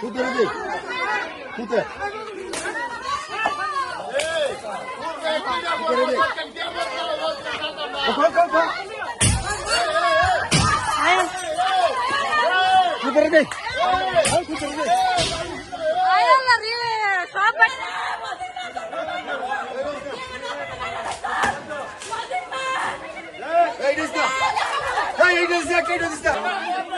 কুতরে দে কুতে কুতরে দে কোন কোন কোন কুতরে দে এই কুতরে দে আয়াল্লা রে সব বাড়ি এই দিস না এই এই দিস না কে দিস না সাধু দেশ সময় জানালা ভাঙে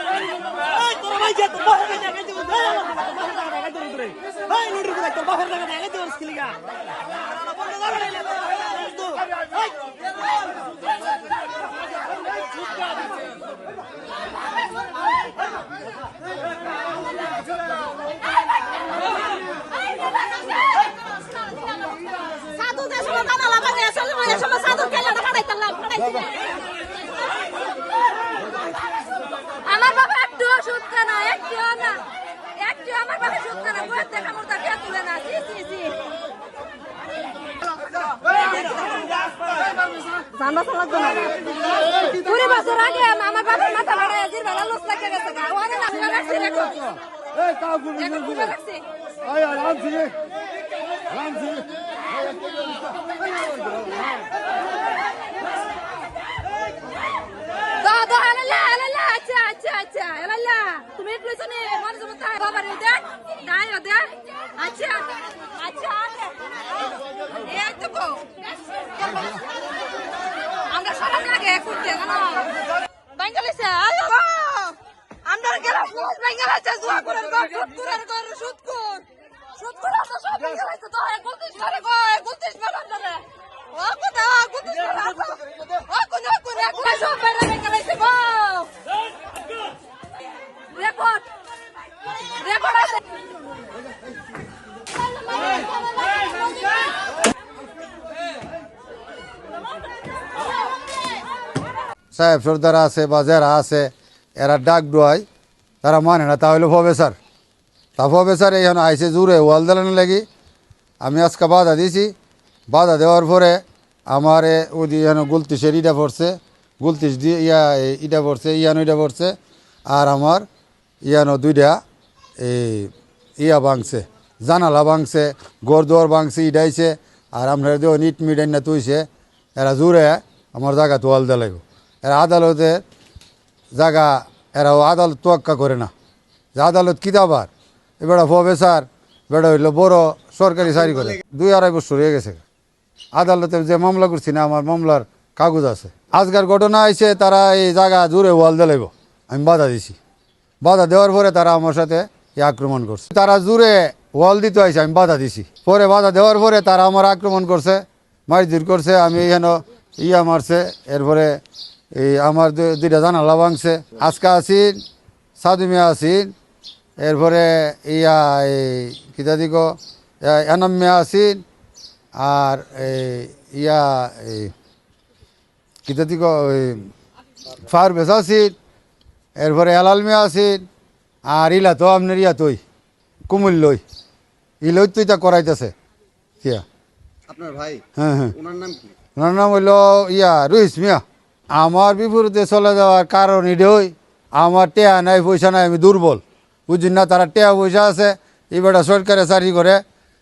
মানে সময় সাধু কেলে না ফাটাইতাম আমার বাবা একটু সুদ না একটু না। একটু আমার বাবা সুদ না বইয়ের দেখা মোটা কে তুলে না জি জি জি জানা তো না। কুড়ি বছর আগে আমার বাবার মাথা ভাড়া এজির বেলা লস লাগে গেছে। ওখানে না রাখছি রেখো। এই কাউ গুলি গুলি রাখছি। আয় আরাম মিনিট পিছনে মানুষ মতো বাবার দে তাই দে। আচ্ছা, আচ্ছা আচ্ছা এই তো কো আমরা সবার আগে করতে কেন? বাঙ্গালিসে আয় আমরা গেলাম বাঙ্গালিসে জুয়া করে গর সুদ করে গর সুদ কর সুদ করে সব বাঙ্গালিসে তো 31 করে গো 31 রেকর্ড সাহেব, সর্দারা আছে বা যারা আছে, এরা ডাক ডুয়ায়। তারা মানে না তাহলে প্রফেসর। তা প্রফেসর এইখানে আইসে জুড়ে ওয়াল দালানো লাগি। আমি আজকে বাধা দিয়েছি বাধা দেওয়ার পরে আমার ওদি এখানে গুলতিসের ইটা পড়ছে। গুলতিস দিয়ে ইয়া ইটা পড়ছে, ইয়ানো ইটা পড়ছে। আর আমার ইয়ানো দুইটা এই ইয়া ভাঙছে জানালা ভাঙছে গোর দোয়ার ভাঙছে ইডাইছে আর আপনার দেও নিট মিডাই না তুইছে। এরা জুড়ে আমার জায়গা তোয়াল দেলাইব এরা আদালতে জায়গা এরা আদালত তোয়াক্কা করে না। যে আদালত কী দাবার? এবারে প্রফেসর বেড়া হইল বড় সরকারি চাকরি করে। দুই আড়াই বছর হয়ে গেছে। আদালতে যে মামলা করছি না, আমার মামলার কাগজ আছে। আজকের ঘটনা আইছে, তারা এই জায়গা জুড়ে ওয়াল দেলাইব আমি বাধা দিছি। বাধা দেওয়ার পরে তারা আমার সাথে আক্রমণ করছে। তারা জুড়ে ওয়াল দিতে আইছে, আমি বাধা দিছি। পরে বাধা দেওয়ার পরে তারা আমার আক্রমণ করছে মারধর করছে, আমি এখানে ইয়া মারছে, এরপরে এই আমার দুইটা জানালা ভাঙছে। আজকা আসিন সাধু মিয়া আসিন এরপরে ইয়া এই কিতা দিক এনাম মিয়া আসিন আর এই ইয়া এই কিতা দিক ওই ফার বেশ আসিন এরপরে এলাল মিয়া আসিন আর ইলা তো আপনার ইয়া তুই কুমুল লই। ইলই তুই তা করাইতেছে। কিয়া আপনার ভাই? হ্যাঁ হ্যাঁ। ওনার নাম কি? ওনার নাম হইল ইয়া রুইস মিয়া। আমার বিপরীতে চলে যাওয়ার কারণ এটাই আমার টেয়া নাই পয়সা নাই আমি দুর্বল। বুঝছেন না তারা টেয়া পয়সা আছে এবারটা সরকারে চাকরি করে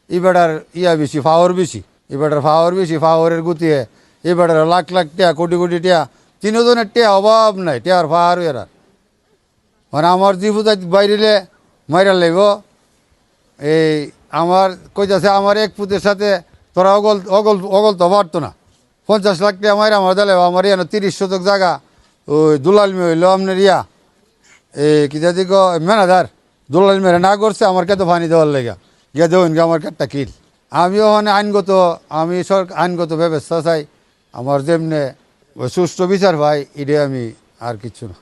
এবারটার ইয়া বেশি ফাওয়ার বেশি। এবারটার ফাওয়ার বেশি ফাওয়ারের গুতিয়ে এবারটার লাখ লাখ টেয়া কোটি কোটি টেয়া। তিনজনের টেয়া অভাব নাই টেয়ার ফাওয়ার এরা মানে আমার জীবুতা বাইরেলে মাইরা লাগব এই আমার কইতাছে, আমার এক পুতের সাথে তোরা অগল অগল অগল তো পারতো না। পঞ্চাশ লাখ টাকা মাইরা আমার দিলে, আমার ইয়ানো তিরিশ শতক জায়গা, ওই দুলাল মেয়ে হইল আপনার ইয়া। এই কি গো মেনাদার দুলাল মেরে না করছে, আমার কেতো পানি দেওয়ার লেগা। গিয়ে দেবেন গিয়ে আমার কেটটা কিল। আমি ওখানে আইনগত, আমি সরকার আইনগত ব্যবস্থা চাই। আমার যেমনে সুষ্ঠু বিচার ভাই এটাই আমি আর কিছু না।